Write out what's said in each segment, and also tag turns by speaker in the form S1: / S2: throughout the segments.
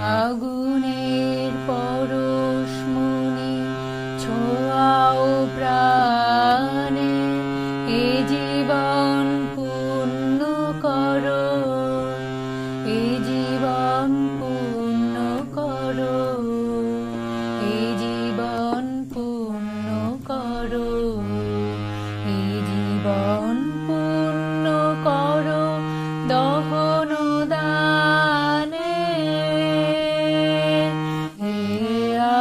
S1: আগুনের পরশমণি ছোঁয়াও প্রাণে, এ জীবন পূর্ণ করো, এ জীবন পূর্ণ করো, এ জীবন পূর্ণ করো, এ জীবন পূর্ণ করো, দহন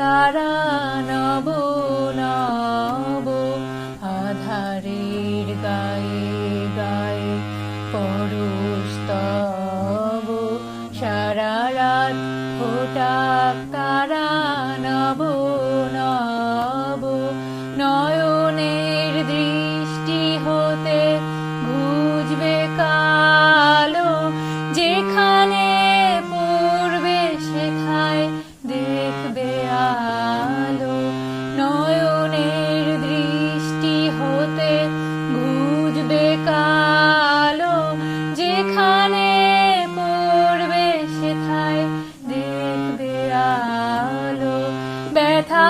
S1: তারা নব নব আধারের গায়ে গায়ে পরস্তব সারা রাত ফোটা তারা মনের দৃষ্টি হতে ঘুজবে কালো যেখানে পড়বে সেথায় দেখবে আলো। ব্যথা